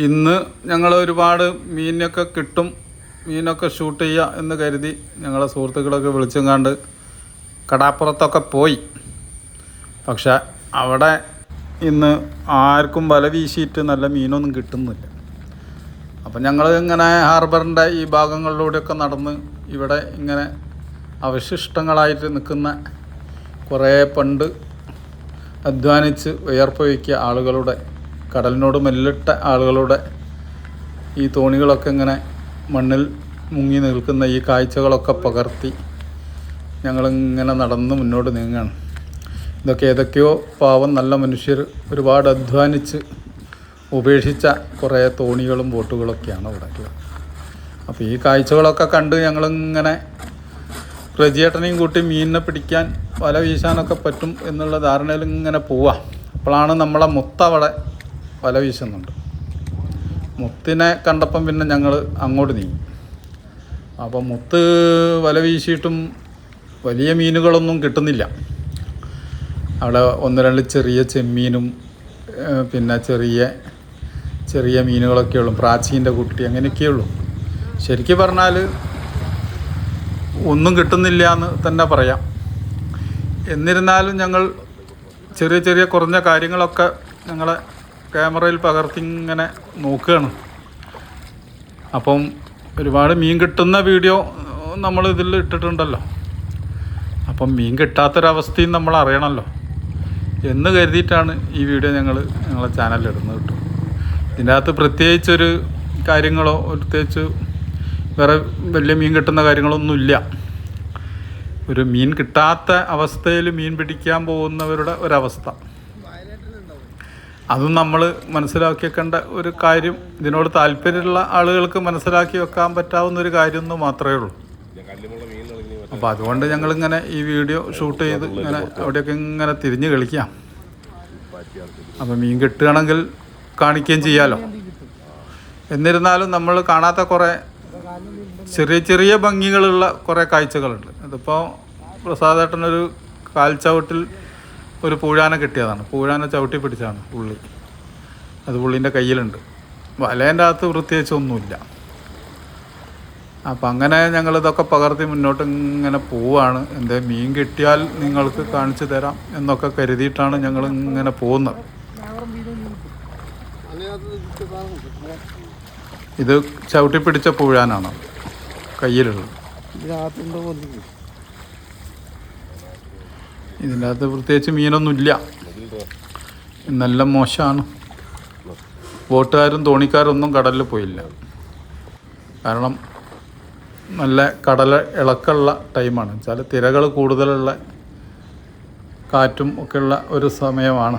ഇന്ന് ഞങ്ങൾ ഒരുപാട് മീനൊക്കെ കിട്ടും മീനൊക്കെ ഷൂട്ട് ചെയ്യുക എന്ന് കരുതി ഞങ്ങളെ സുഹൃത്തുക്കളൊക്കെ വിളിച്ചും കണ്ട് കടാപ്പുറത്തൊക്കെ പോയി. പക്ഷെ അവിടെ ഇന്ന് ആർക്കും വല വീശിയിട്ട് നല്ല മീനൊന്നും കിട്ടുന്നില്ല. അപ്പം ഞങ്ങൾ ഇങ്ങനെ ഹാർബറിന്റെ ഈ ഭാഗങ്ങളിലൂടെയൊക്കെ നടന്ന് ഇവിടെ ഇങ്ങനെ അവശിഷ്ടങ്ങളായിട്ട് നിൽക്കുന്ന കുറേ പണ്ട് അധ്വാനിച്ച് വിയർപ്പൊഴുക്കിയ ആളുകളുടെ കടലിനോട് മെല്ലിട്ട ആളുകളുടെ ഈ തോണികളൊക്കെ ഇങ്ങനെ മണ്ണിൽ മുങ്ങി നിൽക്കുന്ന ഈ കാഴ്ചകളൊക്കെ പകർത്തി ഞങ്ങളിങ്ങനെ നടന്ന് മുന്നോട്ട് നീങ്ങുകയാണ്. ഇതൊക്കെ ഏതൊക്കെയോ പാവം നല്ല മനുഷ്യർ ഒരുപാട് അധ്വാനിച്ച് ഉപേക്ഷിച്ച കുറേ തോണികളും ബോട്ടുകളൊക്കെയാണ് ഇവിടെ അപ്പോൾ ഈ കാഴ്ചകളൊക്കെ കണ്ട് ഞങ്ങളിങ്ങനെ റജിയേട്ടനെയും കൂട്ടി മീനിനെ പിടിക്കാൻ വല വീശാനൊക്കെ പറ്റും എന്നുള്ള ധാരണയിൽ ഇങ്ങനെ പോവാം. അപ്പോഴാണ് നമ്മളെ മുത്ത അവിടെ വല വീശുന്നുണ്ട്. മുത്തിനെ കണ്ടപ്പം പിന്നെ ഞങ്ങൾ അങ്ങോട്ട് നീങ്ങി. അപ്പോൾ മുത്ത് വല വീശിയിട്ടും വലിയ മീനുകളൊന്നും കിട്ടുന്നില്ല. അവിടെ ഒന്ന് രണ്ട് ചെറിയ ചെമ്മീനും പിന്നെ ചെറിയ ചെറിയ മീനുകളൊക്കെ ഉള്ളു. പ്രാച്ചീന്റെ കുട്ടി അങ്ങനെയൊക്കെ ഉള്ളൂ. ശരിക്കും പറഞ്ഞാൽ ഒന്നും കിട്ടുന്നില്ല എന്ന് തന്നെ പറയാം. എന്നിരുന്നാലും ഞങ്ങൾ ചെറിയ ചെറിയ കുറഞ്ഞ കാര്യങ്ങളൊക്കെ ഞങ്ങളെ ക്യാമറയിൽ പകർത്തി ഇങ്ങനെ നോക്കുകയാണ്. അപ്പം ഒരുപാട് മീൻ കിട്ടുന്ന വീഡിയോ നമ്മൾ ഇതിൽ ഇട്ടിട്ടുണ്ടല്ലോ. അപ്പം മീൻ കിട്ടാത്തൊരവസ്ഥയും നമ്മൾ അറിയണമല്ലോ. എന്ന് കരുതിയിട്ടാണ് ഈ വീഡിയോ ഞങ്ങൾ ഞങ്ങളെ ചാനലിൽ ഇടുന്നത് കേട്ടോ. ഇതിന്റെ അകത്ത് പ്രത്യേകിച്ചൊരു കാര്യങ്ങളോ പ്രത്യേകിച്ച് വേറെ വലിയ മീൻ കിട്ടുന്ന കാര്യങ്ങളൊന്നുമില്ല ഒരു മീൻ കിട്ടാത്ത അവസ്ഥയിൽ മീൻ പിടിക്കാൻ പോകുന്നവരുടെ ഒരവസ്ഥ. അതും നമ്മൾ മനസ്സിലാക്കി വെക്കേണ്ട ഒരു കാര്യം ഇതിനോട് താല്പര്യമുള്ള ആളുകൾക്ക് മനസ്സിലാക്കി വെക്കാൻ പറ്റാവുന്ന ഒരു കാര്യം എന്ന് മാത്രമേ ഉള്ളൂ. അപ്പോൾ അതുകൊണ്ട് ഞങ്ങളിങ്ങനെ ഈ വീഡിയോ ഷൂട്ട് ചെയ്ത് ഇങ്ങനെ അവിടെയൊക്കെ ഇങ്ങനെ തിരിഞ്ഞ് കളിക്കാം. അപ്പോൾ മീൻ കിട്ടുകയാണെങ്കിൽ കാണിക്കുകയും ചെയ്യാമല്ലോ എന്നിരുന്നാലും നമ്മൾ കാണാത്ത കുറേ ചെറിയ ചെറിയ ഭംഗികളുള്ള കുറേ കാഴ്ചകളുണ്ട്. ഇതിപ്പോൾ പ്രസാദേട്ടനൊരു കാൽച്ചവിട്ടിൽ ഒരു പൂഴാന കിട്ടിയതാണ്. പൂഴാന ചവിട്ടി പിടിച്ചാണ് പുള്ളി. അത് പുള്ളീന്റെ കയ്യിലുണ്ട്. വലേന്റെ അകത്ത് പ്രത്യേകിച്ച് ഒന്നുമില്ല അപ്പം അങ്ങനെ ഞങ്ങൾ ഇതൊക്കെ പകർത്തി മുന്നോട്ട് ഇങ്ങനെ പോവാണ്. എന്റെ മീൻ കിട്ടിയാൽ നിങ്ങൾക്ക് കാണിച്ചു തരാം എന്നൊക്കെ കരുതിയിട്ടാണ് ഞങ്ങൾ ഇങ്ങനെ പോകുന്നത്. ഇത് ചവിട്ടി പിടിച്ച പൂഴാനാണ് കയ്യിലുള്ളത്. ഇതിന്റെ അകത്ത് പ്രത്യേകിച്ച് മീനൊന്നുമില്ല. നല്ല മോശമാണ്. ബോട്ടുകാരും തോണിക്കാരൊന്നും കടലിൽ പോയില്ല. കാരണം നല്ല കടൽ ഇളക്കമുള്ള ടൈമാണ്. വെച്ചാൽ തിരകൾ കൂടുതലുള്ള കാറ്റും ഒക്കെയുള്ള ഒരു സമയമാണ്.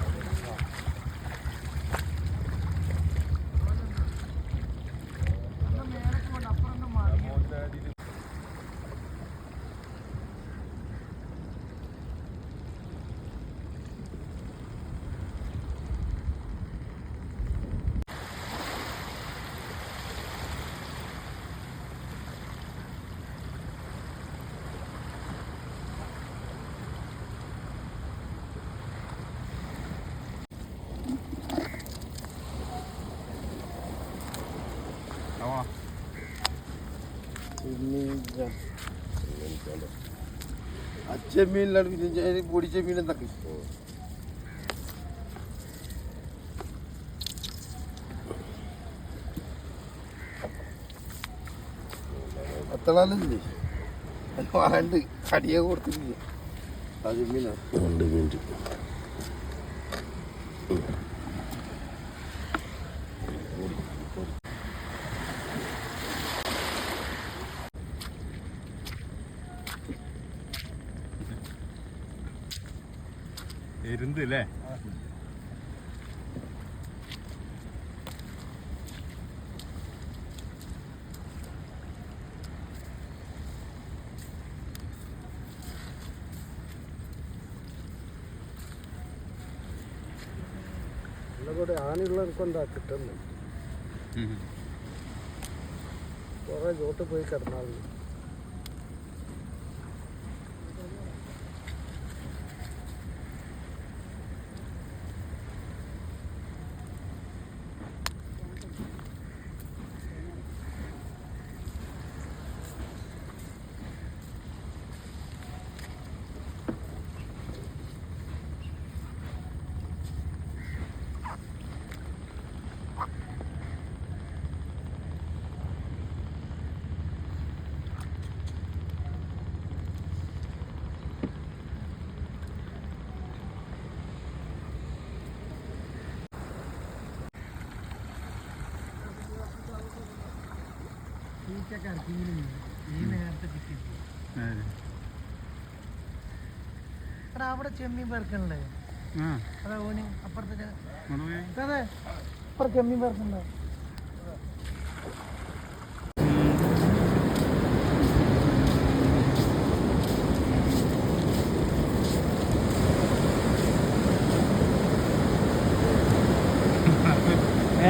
അച്ചമീനിലാണ് പിന്നെ അതിന് പൊടിച്ച മീൻ അത് വേണ്ട കടിയെ കൊടുത്തിട്ടില്ല അത് മീനാണ് രണ്ട് മിനിറ്റ് എരുന്ത് അല്ലേ കൂടെ ആനയുള്ളവർക്ക് എന്താ കിട്ടുന്നത്? കുറെ ചോട്ട് പോയി കിടന്നാൽ ഈ നേരത്തെ കിട്ടി എടാ അവിടെ ചെമ്മീൻ പേർക്കണ്ടേ അതാ ഓന് അപ്പുറത്തെ അതെ അപ്പുറം ചെമ്മീൻ പേർക്കുണ്ടോ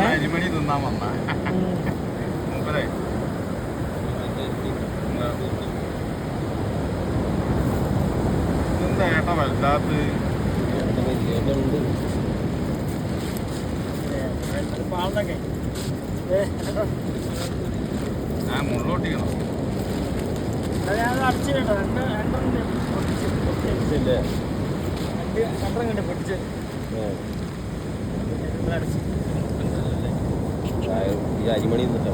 അരിമണി തിന്നാൻ വന്ന. ഏട്ടാ വല്ലാത്ത ഞാൻ മുള്ളോട്ടിക്കണം. അടിച്ചു കേട്ടോ രണ്ട് രണ്ടെണ്ണം രണ്ടെണ്ണം കണ്ട് ഈ അരിമണി നിന്നിട്ടോ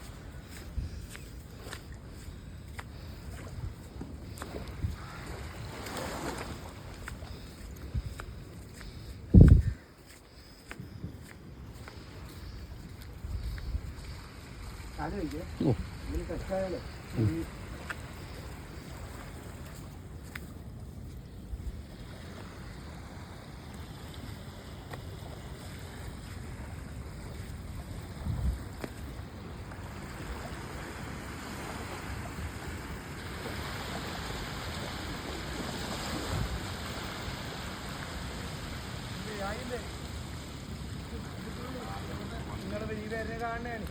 നിങ്ങളുടെ ഈ പേരിനെ കാണുകയാണ്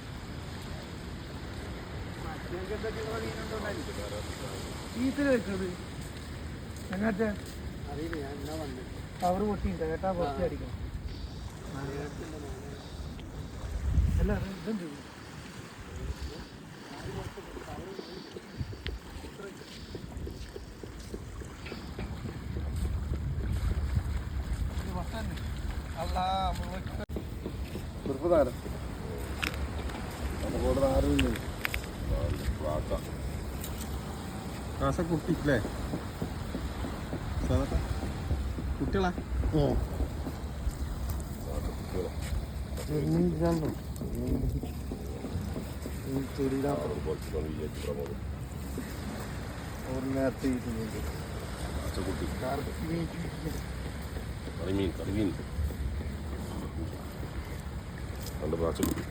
ഈത്തിൽ വെക്കുന്നത് കവർ പൊട്ടിയിട്ട് കേട്ടാ പൊട്ടി അടിക്കണം. അല്ല ഇതുണ്ട് കുട്ടി അല്ലേ കുട്ടികളാ? ഓ. കറിമീൻ കറിമീൻ രണ്ട് പ്രാച്ചുകുട്ടി